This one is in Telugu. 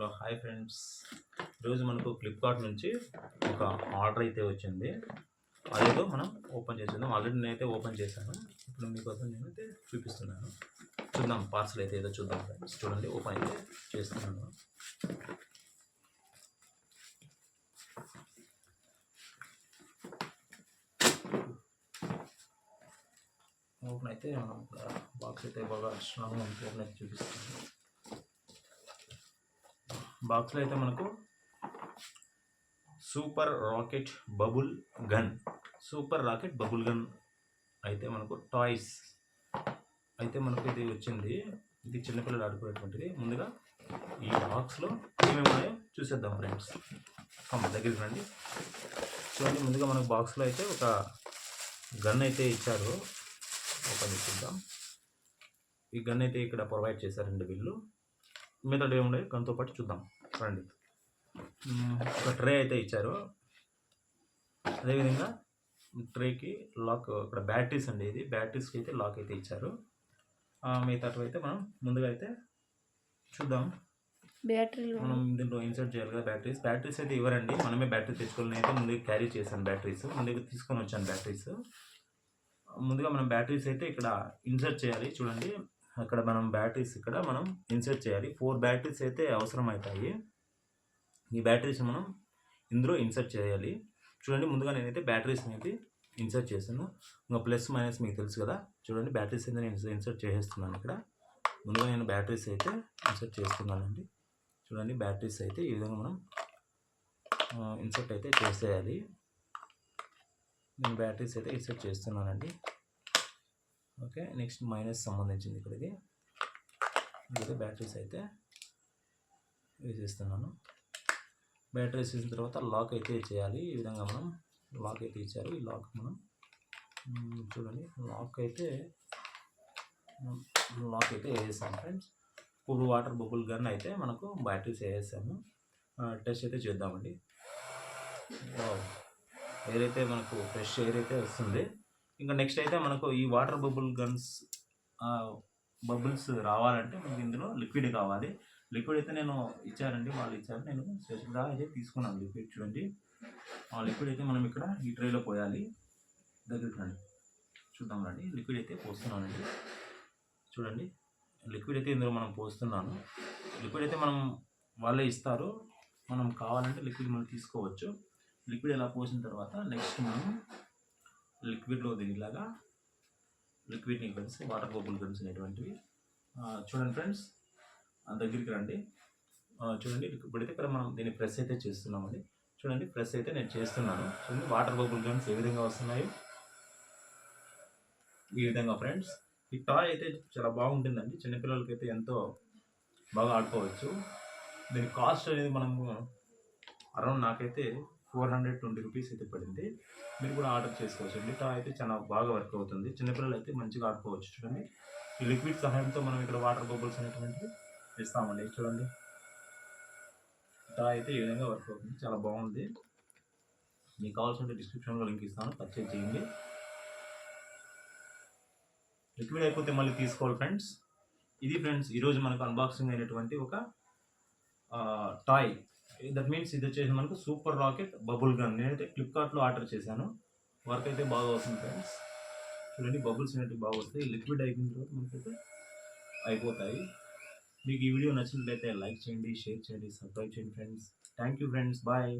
Hello hi friends. ఈరోజు మనకు ఫ్లిప్కార్ట్ నుంచి ఒక ఆర్డర్ అయితే వచ్చింది. అదేదో మనం ఓపెన్ చేసేద్దాం. ఆల్రెడీ నేనైతే ఓపెన్ చేశాను. ఇప్పుడు మీకోసం నేనైతే చూపిస్తున్నాను. చూద్దాం పార్సల్ అయితే ఏదో చూద్దాం ఫ్రెండ్స్. చూడండి ఓపెన్ అయితే చేస్తున్నాను. ఓపెన్ అయితే మనం బాక్స్ అయితే బాగా స్ట్రాంగ్ ఓపెన్ అయితే చూపిస్తున్నాను. బాక్స్లో అయితే మనకు super rocket bubble gun super rocket bubble gun అయితే మనకు టాయ్స్ అయితే మనకు ఇది వచ్చింది. ఇది చిన్నపిల్లలు ఆడుకునేటువంటిది. ముందుగా ఈ బాక్స్లో ఏమేమి ఉన్నాయో చూసేద్దాం ఫ్రెండ్స్. దగ్గరికి రండి. చూడండి ముందుగా మనకు బాక్స్లో అయితే ఒక గన్ అయితే ఇచ్చారు. ఓపెన్ చేద్దాం. ఈ గన్ అయితే ఇక్కడ ప్రొవైడ్ చేశారండి వీళ్ళు మెథడ్ ఏముండే గన్తో పాటు చూద్దాం. మ్మ్, ఒక ట్రే అయితే ఇచ్చారు. అదేవిధంగా ట్రేకి లాక్ ఇక్కడ బ్యాటరీస్ అండి ఇది. బ్యాటరీస్కి అయితే లాక్ అయితే ఇచ్చారు. ఆ, మిగతాటివి అయితే మనం ముందుగా అయితే చూద్దాం. బ్యాటరీలు మనం దీంట్లో ఇన్సర్ట్ చేయాలి కదా బ్యాటరీస్. బ్యాటరీస్ అయితే ఇవ్వరండి. మనమే బ్యాటరీ తెచ్చుకోవాలని అయితే ముందుగా క్యారీ చేశాను బ్యాటరీస్. ముందుగా తీసుకొని వచ్చాను బ్యాటరీస్. ముందుగా మనం బ్యాటరీస్ అయితే ఇక్కడ ఇన్సర్ట్ చేయాలి. చూడండి. అక్కడ మనం బ్యాటరీస్ ఇక్కడ మనం ఇన్సర్ట్ చేయాలి. ఫోర్ బ్యాటరీస్ అయితే అవసరం అవుతాయి ఈ బ్యాటరీస్ మనం ఇందులో ఇన్సర్ట్ చేయాలి. చూడండి ముందుగా నేనైతే బ్యాటరీస్ అయితే ఇన్సర్ట్ చేశాను. ఇంకా ప్లస్ మైనస్ మీకు తెలుసు కదా. చూడండి బ్యాటరీస్ అయితే నేను ఇన్సర్ట్ చేసేస్తున్నాను ఇక్కడ. ముందుగా నేను బ్యాటరీస్ అయితే ఇన్సర్ట్ చేస్తున్నానండి. చూడండి బ్యాటరీస్ అయితే ఈ విధంగా మనం ఇన్సర్ట్ అయితే చేసేయాలి. నేను బ్యాటరీస్ అయితే ఇన్సర్ట్ చేస్తున్నానండి. ఓకే నెక్స్ట్ మైనస్ సంబంధించింది ఇక్కడికి. ఇది ఇదైతే బ్యాటరీస్ అయితే వేసేస్తున్నాను బ్యాటరీస్ వేసిన తర్వాత లాక్ అయితే చేయాలి. ఈ విధంగా మనం లాక్ అయితే ఇచ్చారు. ఈ లాక్ మనం చూడండి. లాక్ అయితే లాక్ అయితే వేసాం ఫ్రెండ్స్. ఇప్పుడు వాటర్ బబుల్ గన్ అయితే మనకు బ్యాటరీస్ వేసాము టెస్ట్ అయితే చేద్దామండి. ఎయిర్ అయితే మనకు ఫ్రెష్ ఎయిర్ అయితే వస్తుంది. ఇంకా నెక్స్ట్ అయితే మనకు ఈ వాటర్ బబుల్ గన్స్ బబుల్స్ రావాలంటే మనకి ఇందులో లిక్విడ్ కావాలి. లిక్విడ్ అయితే నేను ఇచ్చారండి వాళ్ళు ఇచ్చారు. నేను స్పెషల్గా అయితే తీసుకున్నాను లిక్విడ్ చూడండి. ఆ లిక్విడ్ అయితే మనం ఇక్కడ ఈ ట్రేలో పోయాలి. దగ్గరికి రండి చూద్దాం రండి. లిక్విడ్ అయితే పోస్తున్నానండి. చూడండి. లిక్విడ్ అయితే ఇందులో మనం పోస్తున్నాను. లిక్విడ్ అయితే మనం వాళ్ళే ఇస్తారు. మనం కావాలంటే లిక్విడ్ మనం తీసుకోవచ్చు. లిక్విడ్ ఎలా పోసిన తర్వాత నెక్స్ట్ మనం లిక్విడ్లో దిగేలాగా లిక్విడ్ని కలిసి వాటర్ బబుల్ గన్స్ అనేటువంటివి. చూడండి ఫ్రెండ్స్. దగ్గరికి రండి. చూడండి ఇప్పుడైతే అయితే ఇక్కడ మనం దీన్ని ప్రెస్ అయితే చేస్తున్నామండి. చూడండి ప్రెస్ అయితే నేను చేస్తున్నాను. చూడండి వాటర్ బబుల్ గన్స్ ఏ విధంగా వస్తున్నాయి? ఈ విధంగా ఫ్రెండ్స్. ఈ టాయ్ అయితే చాలా బాగుంటుందండి. చిన్నపిల్లలకి అయితే ఎంతో బాగా ఆడుకోవచ్చు. దీని కాస్ట్ అనేది మనము అరౌండ్ నాకైతే ఫోర్ హండ్రెడ్ ట్వంటీ రూపీస్ అయితే పడింది. మీరు కూడా ఆర్డర్ చేసుకోవచ్చు. అండి టాయ్ అయితే చాలా బాగా వర్క్ అవుతుంది. చిన్నపిల్లలు అయితే మంచిగా ఆడుకోవచ్చు. చూడండి ఈ లిక్విడ్ సహాయంతో మనం ఇక్కడ వాటర్ బబుల్స్ అనేటువంటివి ఇస్తామండి చూడండి. టాయ్ అయితే ఈ విధంగా వర్క్ అవుతుంది. చాలా బాగుంది. మీకు కావాల్సిన డిస్క్రిప్షన్లో లింక్ ఇస్తాను. పర్చేజ్ చేయండి. లిక్విడ్ అయిపోతే మళ్ళీ తీసుకోవాలి ఫ్రెండ్స్ ఇది ఫ్రెండ్స్ ఈరోజు మనకు అన్బాక్సింగ్ అయినటువంటి ఒక టాయ్ దట్ మీన్స్ ఇది వచ్చేసి మనకు సూపర్ రాకెట్ బబుల్ గన్ నేనైతే ఫ్లిప్కార్ట్లో ఆర్డర్ చేశాను. వర్క్ అయితే బాగా వస్తుంది ఫ్రెండ్స్ చూడండి బబుల్స్ అనేవి బాగా వస్తాయి. లిక్విడ్ అయిపోయిన తర్వాత మనకైతే అయిపోతాయి. మీకు ఈ వీడియో నచ్చినట్లయితే లైక్ చేయండి షేర్ చేయండి సబ్స్క్రైబ్ చేయండి friends. Thank you friends. Bye.